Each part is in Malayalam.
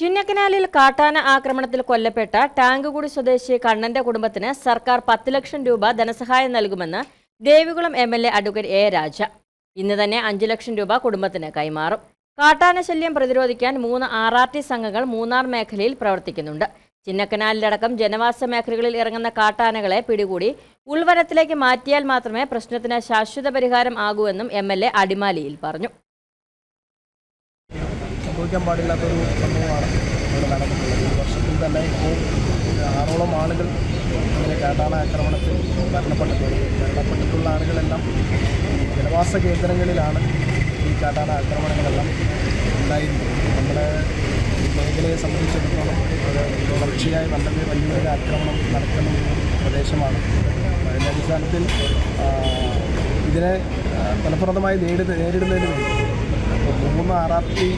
ചിന്നക്കനാലിൽ കാട്ടാന ആക്രമണത്തിൽ കൊല്ലപ്പെട്ട ടാങ്കുകുടി സ്വദേശി കണ്ണന്റെ കുടുംബത്തിന് സർക്കാർ പത്ത് ലക്ഷം രൂപ ധനസഹായം നൽകുമെന്ന് Devikulam M L A advocate A Raja. ഇന്ന് തന്നെ അഞ്ചു ലക്ഷം രൂപ കുടുംബത്തിന് കൈമാറും. കാട്ടാന ശല്യം പ്രതിരോധിക്കാൻ മൂന്ന് ആർ ആർ ടി സംഘങ്ങൾ മൂന്നാർ മേഖലയിൽ പ്രവർത്തിക്കുന്നുണ്ട്. ചിന്നക്കനാലിലടക്കം ജനവാസ മേഖലകളിൽ ഇറങ്ങുന്ന കാട്ടാനകളെ പിടികൂടി ഉൾവനത്തിലേക്ക് മാറ്റിയാൽ മാത്രമേ പ്രശ്നത്തിന് ശാശ്വത പരിഹാരം ആകൂ എന്നും എം എൽ എ അടിമാലിയിൽ പറഞ്ഞു. സംഭവിക്കാൻ പാടില്ലാത്തൊരു സംഭവമാണ് ഇവിടെ നടന്നിട്ടുള്ളത്. ഈ വർഷത്തിൽ തന്നെ ഇപ്പോൾ ആറോളം ആളുകൾ ഇങ്ങനെ കാട്ടാള ആക്രമണത്തിൽ മരണപ്പെട്ടിട്ടുണ്ട്. മരണപ്പെട്ടിട്ടുള്ള ആളുകളെല്ലാം ജനവാസ കേന്ദ്രങ്ങളിലാണ് ഈ കാട്ടാള ആക്രമണങ്ങളെല്ലാം ഉണ്ടായിരുന്നത്. നമ്മുടെ മേഖലയെ സംബന്ധിച്ചിടത്തോളം ഒരു തുടർച്ചയായി വളരെ വലിയൊരു ആക്രമണം നടക്കുന്ന ഒരു പ്രദേശമാണ്. അതിന്റെ അടിസ്ഥാനത്തിൽ ഇതിനെ ഫലപ്രദമായി നേരിടുന്നതിന് വേണ്ടി മൂന്ന് ആർ ആർ ടി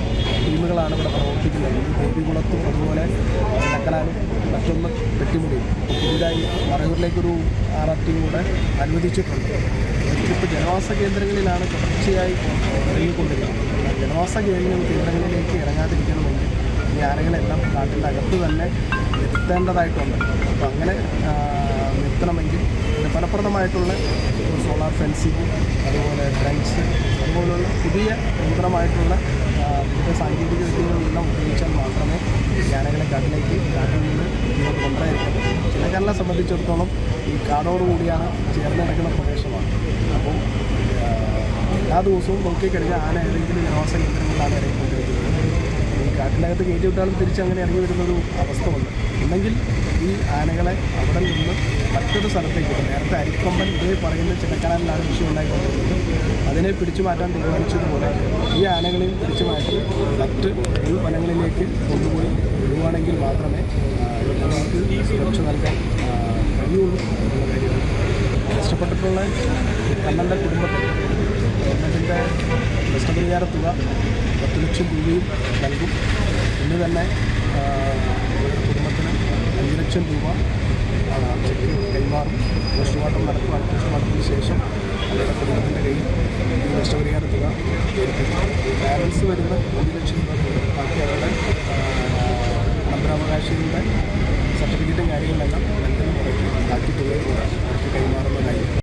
ടീമുകളാണ് ഇവിടെ പ്രവർത്തിക്കുന്നത്. ഈ കോട്ടിക്കുളത്തും അതുപോലെ നക്കലാനും മറ്റൊന്ന് പെട്ടിമുടിയും പുതിയതായി മറയൂരിലേക്കൊരു ആർ ആർ ടി കൂടെ അനുവദിച്ചിട്ടുണ്ട്. ഇപ്പോൾ ജനവാസ കേന്ദ്രങ്ങളിലാണ് തുടർച്ചയായി ഇറങ്ങിക്കൊണ്ടിരിക്കുന്നത്. ജനവാസ കേന്ദ്ര കേന്ദ്രങ്ങളിലേക്ക് ഇറങ്ങാതിരിക്കണമെങ്കിൽ ഈ ആനകളെല്ലാം നാട്ടിന്റെ അകത്ത് തന്നെ നിർത്തേണ്ടതായിട്ടുണ്ട്. അപ്പോൾ അങ്ങനെ നിർത്തണമെങ്കിൽ ഫലപ്രദമായിട്ടുള്ള സോളാർ ഫെൻസിങ് അതുപോലെ ഡ്രൈൻസ് അതുപോലുള്ള പുതിയ നൂതനമായിട്ടുള്ള പുതിയ സാങ്കേതിക വിദ്യകളെല്ലാം ഉപയോഗിച്ചാൽ മാത്രമേ ഗാനകളെ കാട്ടിലേക്ക് കാട്ടിൽ നിന്ന് ഇങ്ങോട്ട് കൊണ്ടുവരാൻ ചിലക്കാരനെ സംബന്ധിച്ചിടത്തോളം ഈ കാടോടുകൂടിയാണ് ചേർന്ന് നടക്കുന്ന പ്രദേശമാണ്. അപ്പോൾ എല്ലാ ദിവസവും നോക്കിക്കഴിഞ്ഞാൽ ആന ഏതെങ്കിലും ജനവാസ കേന്ദ്രങ്ങളിലാണ് ഇറങ്ങിക്കൊണ്ടിരിക്കുന്നത്. കാട്ടിനകത്ത് കയറ്റി വിട്ടാലും തിരിച്ചങ്ങനെ ഇറങ്ങി വരുന്നൊരു അവസ്ഥ ഉണ്ട് ഉണ്ടെങ്കിൽ ഈ ആനകളെ അവിടെ നിന്ന് മറ്റൊരു സ്ഥലത്തേക്ക് നേരത്തെ അരിക്കൊമ്പൻ ഇതേ പറയുന്ന ചിലക്കാനാണ് വിഷയം ഉണ്ടായിക്കൊണ്ടിരുന്നത്. അതിനെ പിടിച്ചു മാറ്റാൻ തീരുമാനിച്ചതുപോലെ ഈ ആനകളെയും പിടിച്ചു മാറ്റി മറ്റ് ഒരു വനങ്ങളിലേക്ക് കൊണ്ടുപോയി വിടുവാണെങ്കിൽ മാത്രമേ നമുക്ക് സുരക്ഷ നൽകാൻ കഴിയുള്ളൂ എന്നുള്ള കാര്യമാണ്. നഷ്ടപ്പെട്ടിട്ടുള്ള കണ്ണന്റെ കുടുംബത്തിൽ ഗവൺമെന്റിന്റെ നഷ്ടപരിഹാര തുക പത്ത് ലക്ഷം രൂപയും നൽകും. ഇന്ന് തന്നെ കുടുംബത്തിന് അഞ്ച് ലക്ഷം രൂപ ചെക്ക് കൈമാറും. പോസ്റ്റ്മോർട്ടം നടത്തുക പോസ്റ്റ്മോർട്ടത്തിന് ശേഷം അവരുടെ കുടുംബത്തിന്റെ കയ്യിൽ നഷ്ടപരിഹാര തുക ബാലൻസ് വരുന്ന അഞ്ച് ലക്ഷം രൂപ ബാക്കി അവരുടെ അന്തരാവകാശികളുടെ സർട്ടിഫിക്കറ്റും കാര്യങ്ങളെല്ലാം നൽകുന്ന മുറയ്ക്ക് ബാക്കി തുക അവർക്ക് കൈമാറും